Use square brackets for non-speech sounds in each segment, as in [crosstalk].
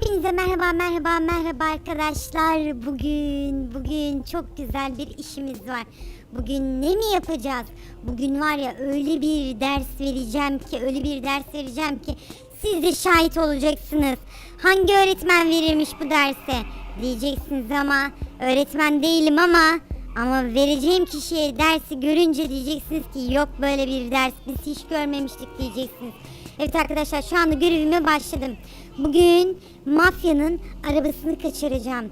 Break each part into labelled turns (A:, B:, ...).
A: Hepinize merhaba merhaba merhaba arkadaşlar. Bugün bugün çok güzel bir işimiz var. Bugün ne mi yapacağız? Bugün var ya öyle bir ders vereceğim ki öyle bir ders vereceğim ki siz de şahit olacaksınız. Hangi öğretmen verirmiş bu derse? Diyeceksiniz ama öğretmen değilim ama ama vereceğim kişiye dersi görünce diyeceksiniz ki yok böyle bir ders biz hiç görmemiştik diyeceksiniz. Evet arkadaşlar şu anda görevime başladım. Bugün mafyanın arabasını kaçıracağım.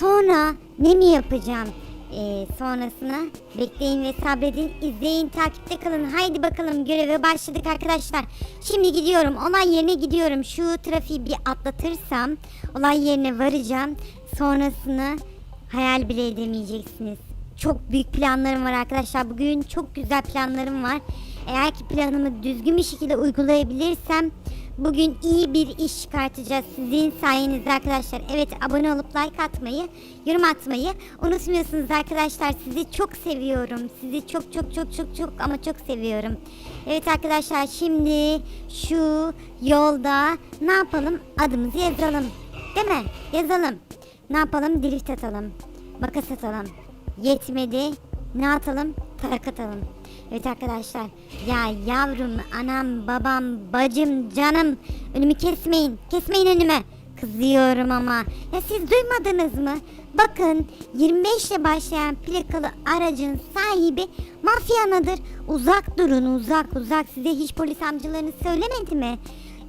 A: Sonra ne mi yapacağım? Ee, sonrasına bekleyin ve sabredin. izleyin, takipte kalın. Haydi bakalım göreve başladık arkadaşlar. Şimdi gidiyorum. Olay yerine gidiyorum. Şu trafiği bir atlatırsam olay yerine varacağım. Sonrasını hayal bile edemeyeceksiniz. Çok büyük planlarım var arkadaşlar. Bugün çok güzel planlarım var. Eğer ki planımı düzgün bir şekilde uygulayabilirsem bugün iyi bir iş çıkartacağız sizin sayenizde arkadaşlar. Evet abone olup like atmayı, yorum atmayı unutmuyorsunuz arkadaşlar. Sizi çok seviyorum. Sizi çok çok çok çok çok ama çok seviyorum. Evet arkadaşlar şimdi şu yolda ne yapalım? Adımızı yazalım. Değil mi? Yazalım. Ne yapalım? Drift atalım. Makas atalım. Yetmedi. Ne atalım? Tarak atalım. Evet arkadaşlar. Ya yavrum, anam, babam, bacım, canım. Önümü kesmeyin. Kesmeyin önümü. Kızıyorum ama. Ya siz duymadınız mı? Bakın 25 ile başlayan plakalı aracın sahibi mafyanadır. Uzak durun uzak uzak. Size hiç polis amcalarınız söylemedi mi?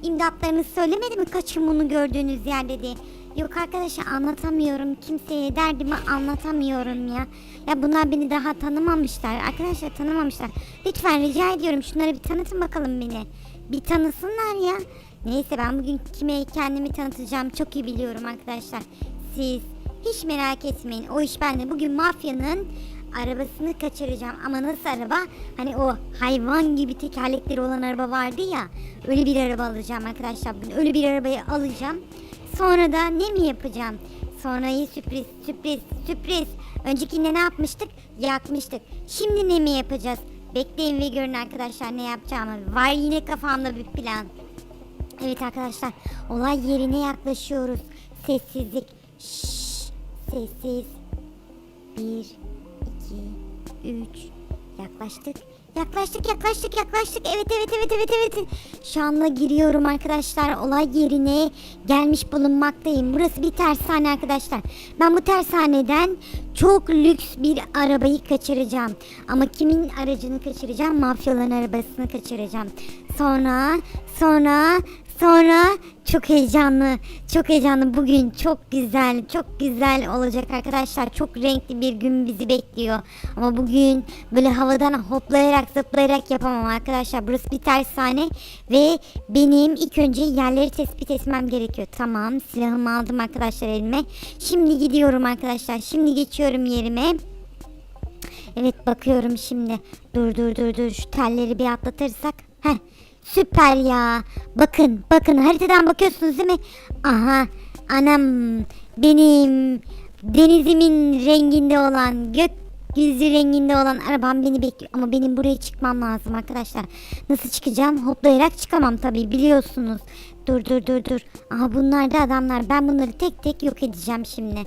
A: İmdatlarınız söylemedi mi kaçın bunu gördüğünüz yerde diye. Yok arkadaşlar anlatamıyorum. Kimseye derdimi anlatamıyorum ya. Ya bunlar beni daha tanımamışlar. Arkadaşlar tanımamışlar. Lütfen rica ediyorum şunları bir tanıtın bakalım beni. Bir tanısınlar ya. Neyse ben bugün kime kendimi tanıtacağım çok iyi biliyorum arkadaşlar. Siz hiç merak etmeyin. O iş bende. Bugün mafyanın arabasını kaçıracağım. Ama nasıl araba? Hani o hayvan gibi tekerlekleri olan araba vardı ya. Öyle bir araba alacağım arkadaşlar. Bugün öyle bir arabayı alacağım. Sonra da ne mi yapacağım? Sonrayı sürpriz, sürpriz, sürpriz. Öncekinde ne yapmıştık? Yakmıştık. Şimdi ne mi yapacağız? Bekleyin ve görün arkadaşlar ne yapacağımı. Var yine kafamda bir plan. Evet arkadaşlar olay yerine yaklaşıyoruz. Sessizlik. Şşş, sessiz. Bir, iki, üç. Yaklaştık. Yaklaştık yaklaştık yaklaştık. Evet evet evet evet evet. Şu anda giriyorum arkadaşlar. Olay yerine gelmiş bulunmaktayım. Burası bir tersane arkadaşlar. Ben bu tersaneden çok lüks bir arabayı kaçıracağım. Ama kimin aracını kaçıracağım? Mafyaların arabasını kaçıracağım. Sonra sonra Sonra çok heyecanlı, çok heyecanlı. Bugün çok güzel, çok güzel olacak arkadaşlar. Çok renkli bir gün bizi bekliyor. Ama bugün böyle havadan hoplayarak zıplayarak yapamam arkadaşlar. Burası bir tersane ve benim ilk önce yerleri tespit etmem gerekiyor. Tamam, silahımı aldım arkadaşlar elime. Şimdi gidiyorum arkadaşlar. Şimdi geçiyorum yerime. Evet bakıyorum şimdi. Dur dur dur dur şu telleri bir atlatırsak. Heh. Süper ya. Bakın bakın haritadan bakıyorsunuz değil mi? Aha anam benim denizimin renginde olan gökyüzü renginde olan arabam beni bekliyor. Ama benim buraya çıkmam lazım arkadaşlar. Nasıl çıkacağım? Hoplayarak çıkamam tabii biliyorsunuz. Dur dur dur dur. Aha bunlar da adamlar. Ben bunları tek tek yok edeceğim şimdi.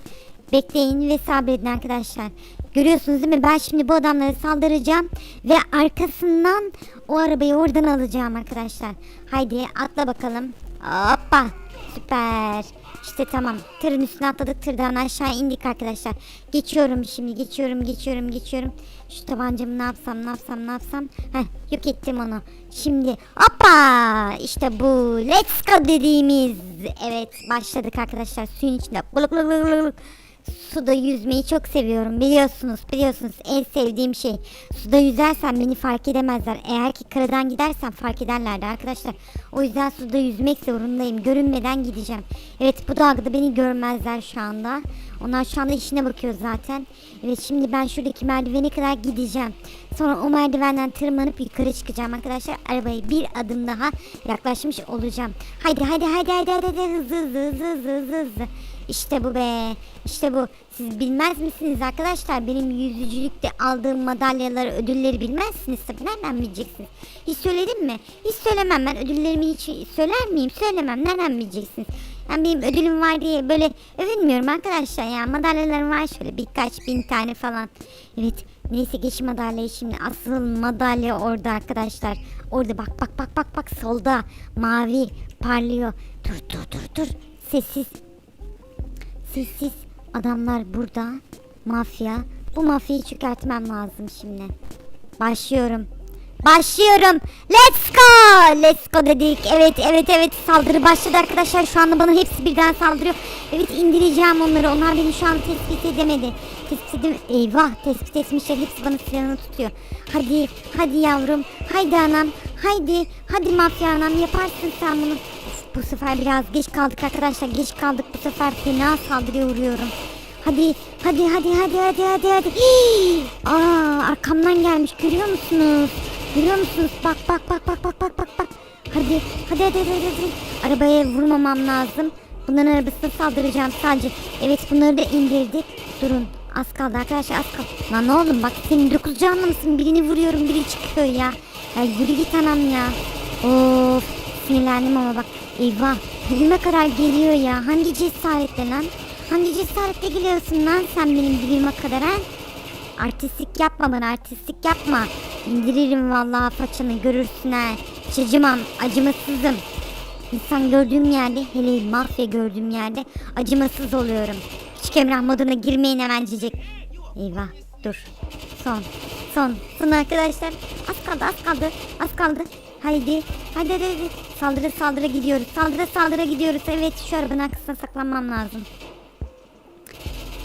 A: Bekleyin ve sabredin arkadaşlar. Görüyorsunuz değil mi? Ben şimdi bu adamlara saldıracağım ve arkasından o arabayı oradan alacağım arkadaşlar. Haydi atla bakalım. Hoppa. Süper. İşte tamam. Tırın üstüne atladık. Tırdan aşağı indik arkadaşlar. Geçiyorum şimdi. Geçiyorum, geçiyorum, geçiyorum. Şu tabancamı ne yapsam, ne yapsam, ne yapsam. Heh, yok ettim onu. Şimdi hoppa. İşte bu. Let's go dediğimiz. Evet başladık arkadaşlar. Suyun içinde. Buluk buluk buluk buluk. Suda yüzmeyi çok seviyorum biliyorsunuz biliyorsunuz en sevdiğim şey. Suda yüzersem beni fark edemezler. Eğer ki karadan gidersem fark ederlerdi arkadaşlar. O yüzden suda yüzmek zorundayım. Görünmeden gideceğim. Evet bu dalgada beni görmezler şu anda. Onlar şu anda işine bakıyor zaten. Evet şimdi ben şuradaki merdivene kadar gideceğim. Sonra o merdivenden tırmanıp yukarı çıkacağım arkadaşlar. Arabaya bir adım daha yaklaşmış olacağım. Haydi haydi haydi haydi haydi, haydi. hızlı hızlı hızlı hızlı hızlı. İşte bu be. İşte bu. Siz bilmez misiniz arkadaşlar? Benim yüzücülükte aldığım madalyaları, ödülleri bilmezsiniz tabii. Nereden bileceksiniz? Hiç söyledim mi? Hiç söylemem ben. Ödüllerimi hiç söyler miyim? Söylemem. Nereden bileceksiniz? Yani benim ödülüm var diye böyle övünmüyorum arkadaşlar ya. Madalyalarım var şöyle birkaç bin tane falan. Evet neyse geç madalyayı şimdi. Asıl madalya orada arkadaşlar. Orada bak bak bak bak bak solda mavi parlıyor. Dur dur dur dur. Sessiz. Sessiz. Adamlar burada. Mafya. Bu mafyayı çökertmem lazım şimdi. Başlıyorum. Başlıyorum. Let's go. Let's go dedik. Evet evet evet saldırı başladı arkadaşlar. Şu anda bana hepsi birden saldırıyor. Evet indireceğim onları. Onlar beni şu an tespit edemedi. Tespit edem Eyvah tespit etmişler. Hepsi bana silahını tutuyor. Hadi hadi yavrum. Haydi anam. Haydi. Hadi mafya anam yaparsın sen bunu. Bu sefer biraz geç kaldık arkadaşlar. Geç kaldık bu sefer fena saldırıya uğruyorum. Hadi hadi hadi hadi hadi hadi hadi. [gasps] Aa arkamdan gelmiş görüyor musunuz? Görüyor musunuz? Bak bak bak bak bak bak bak bak. Hadi hadi hadi hadi hadi. Arabaya vurmamam lazım. Bunların arabasına saldıracağım sadece. Evet bunları da indirdik. Durun. Az kaldı arkadaşlar az kaldı. Lan oğlum bak senin dokuz canlı mısın? Birini vuruyorum biri çıkıyor ya. Ya yürü git anam ya. Of sinirlendim ama bak. Eyvah. Dibime kadar geliyor ya. Hangi cesaretle lan? Hangi cesaretle geliyorsun lan sen benim dibime kadar ha? Artistlik yapma bana artistlik yapma. İndiririm vallahi façanı görürsün ha. Hiç acımam acımasızım. İnsan gördüğüm yerde hele mafya gördüğüm yerde acımasız oluyorum. Hiç Emrah moduna girmeyin hemen cicik. Eyvah dur. Son. Son. Son arkadaşlar. Kaldı az kaldı. Az kaldı. Haydi. Hadi hadi hadi. Saldırı saldırı gidiyoruz. Saldırı saldırı gidiyoruz. Evet şu arabanın arkasına saklanmam lazım.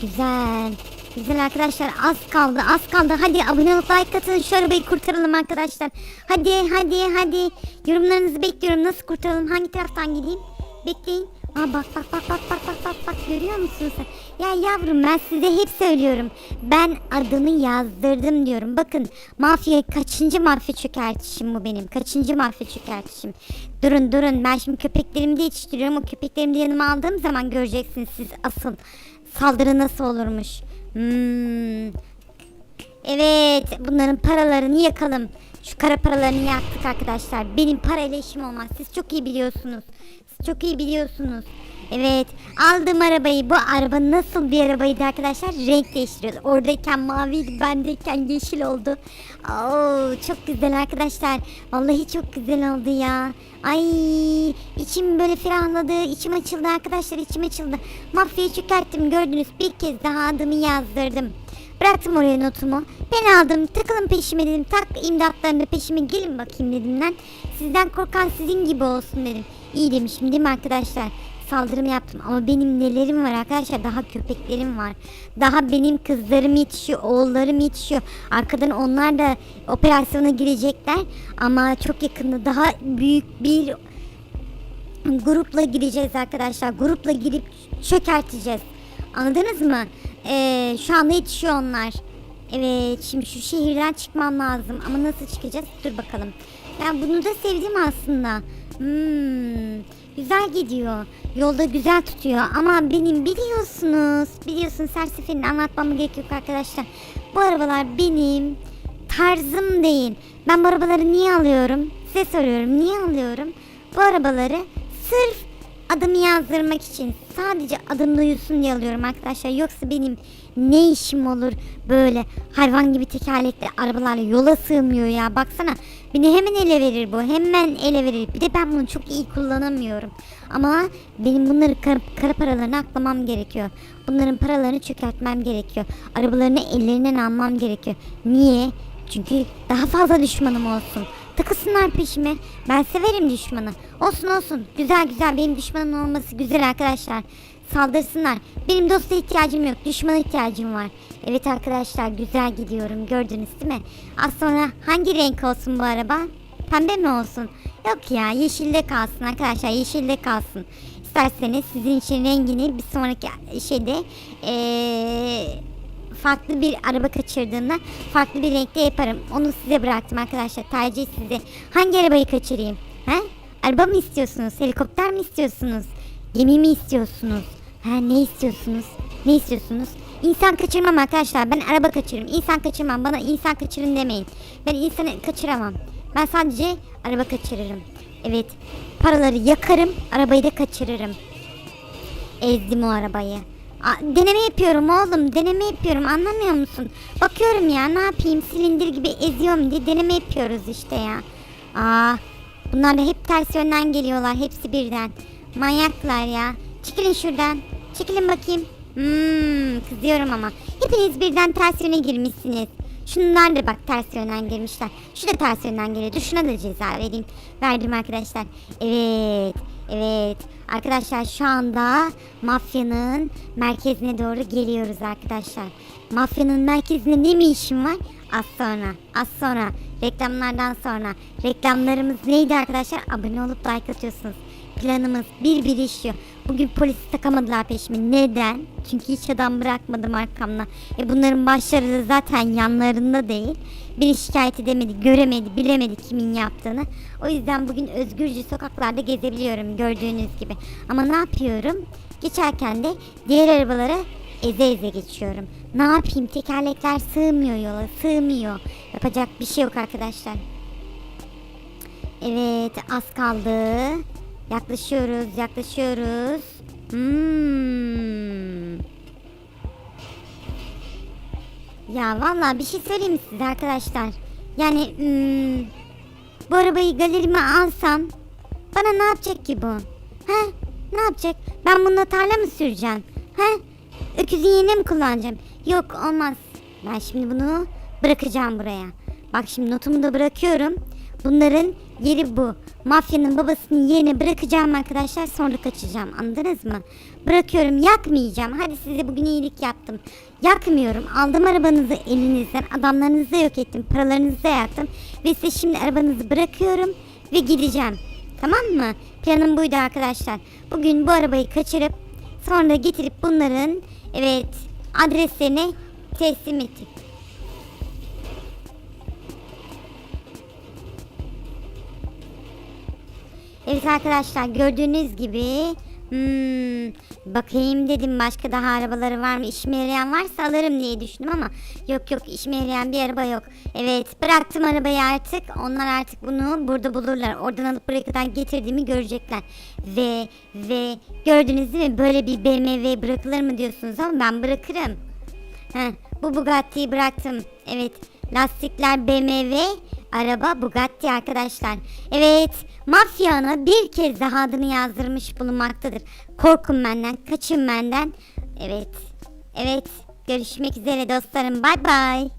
A: Güzel. Güzel arkadaşlar az kaldı az kaldı. Hadi abone olup like atın şu arabayı kurtaralım arkadaşlar. Hadi hadi hadi. Yorumlarınızı bekliyorum. Nasıl kurtaralım? Hangi taraftan gideyim? Bekleyin. Aa bak bak bak bak bak bak bak bak görüyor musun sen? Ya yavrum ben size hep söylüyorum. Ben adımı yazdırdım diyorum. Bakın mafya kaçıncı mafya çökertişim bu benim. Kaçıncı mafya çökertişim. Durun durun ben şimdi köpeklerimi de yetiştiriyorum. O köpeklerimi de yanıma aldığım zaman göreceksiniz siz asıl saldırı nasıl olurmuş. Hmm. Evet bunların paralarını yakalım. Şu kara paralarını yaktık arkadaşlar. Benim parayla işim olmaz. Siz çok iyi biliyorsunuz. Çok iyi biliyorsunuz. Evet aldım arabayı. Bu araba nasıl bir arabaydı arkadaşlar? Renk değiştiriyordu. Oradayken maviydi bendeyken yeşil oldu. Oo, çok güzel arkadaşlar. Vallahi çok güzel oldu ya. Ay içim böyle ferahladı. içim açıldı arkadaşlar içim açıldı. Mafyayı çökerttim gördünüz. Bir kez daha adımı yazdırdım. Bıraktım oraya notumu. Ben aldım takılın peşime dedim. Tak imdatlarını peşime gelin bakayım dedim lan. Sizden korkan sizin gibi olsun dedim. İyi demişim değil mi arkadaşlar? Saldırımı yaptım ama benim nelerim var arkadaşlar daha köpeklerim var. Daha benim kızlarım yetişiyor, oğullarım yetişiyor. Arkadan onlar da operasyona girecekler ama çok yakında daha büyük bir grupla gireceğiz arkadaşlar. Grupla girip çökerteceğiz. Anladınız mı? Ee, şu anda yetişiyor onlar. Evet şimdi şu şehirden çıkmam lazım. Ama nasıl çıkacağız? Dur bakalım. Ben bunu da sevdim aslında. Hmm, güzel gidiyor. Yolda güzel tutuyor. Ama benim biliyorsunuz. Her seferinde anlatmama gerek yok arkadaşlar. Bu arabalar benim tarzım değil. Ben bu arabaları niye alıyorum? Size soruyorum. Niye alıyorum? Bu arabaları sırf adımı yazdırmak için sadece adım duyulsun diye alıyorum arkadaşlar. Yoksa benim ne işim olur böyle hayvan gibi tekerlekli arabalarla yola sığmıyor ya. Baksana beni hemen ele verir bu. Hemen ele verir. Bir de ben bunu çok iyi kullanamıyorum. Ama benim bunları kara, kara paralarını aklamam gerekiyor. Bunların paralarını çökertmem gerekiyor. Arabalarını ellerinden almam gerekiyor. Niye? Çünkü daha fazla düşmanım olsun. Takılsınlar peşime. Ben severim düşmanı. Olsun olsun. Güzel güzel. Benim düşmanım olması güzel arkadaşlar. Saldırsınlar. Benim dosta ihtiyacım yok. Düşmana ihtiyacım var. Evet arkadaşlar güzel gidiyorum. Gördünüz değil mi? Az sonra hangi renk olsun bu araba? Pembe mi olsun? Yok ya yeşilde kalsın arkadaşlar. Yeşilde kalsın. İsterseniz sizin için rengini bir sonraki şeyde eee farklı bir araba kaçırdığında farklı bir renkte yaparım. Onu size bıraktım arkadaşlar. Tercih size. Hangi arabayı kaçırayım? He? Araba mı istiyorsunuz? Helikopter mi istiyorsunuz? Gemi mi istiyorsunuz? Ha ne istiyorsunuz? Ne istiyorsunuz? İnsan kaçırmam arkadaşlar. Ben araba kaçırırım. İnsan kaçırmam. Bana insan kaçırın demeyin. Ben insanı kaçıramam. Ben sadece araba kaçırırım. Evet. Paraları yakarım. Arabayı da kaçırırım. ezdim o arabayı. Aa, deneme yapıyorum oğlum deneme yapıyorum anlamıyor musun? Bakıyorum ya ne yapayım silindir gibi eziyorum diye deneme yapıyoruz işte ya. Aa, bunlar da hep ters yönden geliyorlar hepsi birden. Manyaklar ya. Çekilin şuradan. Çekilin bakayım. Hmm, kızıyorum ama. Hepiniz birden ters yöne girmişsiniz. Şunlar da bak ters yönden girmişler. Şu da ters yönden geliyor. Dur şuna da ceza vereyim. Verdim arkadaşlar. Evet. Evet. Arkadaşlar şu anda mafyanın merkezine doğru geliyoruz arkadaşlar. Mafyanın merkezinde ne mi işim var? Az sonra. Az sonra. Reklamlardan sonra. Reklamlarımız neydi arkadaşlar? Abone olup like atıyorsunuz. Planımız bir bir işiyor. Bugün polisi takamadılar peşime. Neden? Çünkü hiç adam bırakmadım arkamda. E bunların başları zaten yanlarında değil. Beni şikayet edemedi, göremedi, bilemedi kimin yaptığını. O yüzden bugün özgürce sokaklarda gezebiliyorum gördüğünüz gibi. Ama ne yapıyorum? Geçerken de diğer arabalara eze eze geçiyorum. Ne yapayım? Tekerlekler sığmıyor yola, sığmıyor. Yapacak bir şey yok arkadaşlar. Evet, az kaldı. Yaklaşıyoruz, yaklaşıyoruz. Hmm. Ya vallahi bir şey söyleyeyim mi size arkadaşlar? Yani hmm, bu arabayı galerime alsam bana ne yapacak ki bu? He? Ne yapacak? Ben bununla tarla mı süreceğim? He? Öküzün yerine mi kullanacağım? Yok olmaz. Ben şimdi bunu bırakacağım buraya. Bak şimdi notumu da bırakıyorum. Bunların yeri bu. Mafyanın babasının yerine bırakacağım arkadaşlar sonra kaçacağım. Anladınız mı? Bırakıyorum yakmayacağım. Hadi size bugün iyilik yaptım. Yakmıyorum. Aldım arabanızı elinizden. Adamlarınızı da yok ettim. Paralarınızı da yaktım. Ve size şimdi arabanızı bırakıyorum ve gideceğim. Tamam mı? Planım buydu arkadaşlar. Bugün bu arabayı kaçırıp sonra getirip bunların evet adreslerine teslim ettik. Evet arkadaşlar gördüğünüz gibi hmm, bakayım dedim başka daha arabaları var mı işime yarayan varsa alırım diye düşündüm ama yok yok işime yarayan bir araba yok. Evet bıraktım arabayı artık onlar artık bunu burada bulurlar oradan alıp buraya kadar getirdiğimi görecekler. Ve ve gördünüz değil mi böyle bir BMW bırakılır mı diyorsunuz ama ben bırakırım. Heh, bu Bugatti'yi bıraktım. Evet lastikler BMW araba Bugatti arkadaşlar. Evet mafya ana bir kez daha adını yazdırmış bulunmaktadır. Korkun benden kaçın benden. Evet evet görüşmek üzere dostlarım bay bay.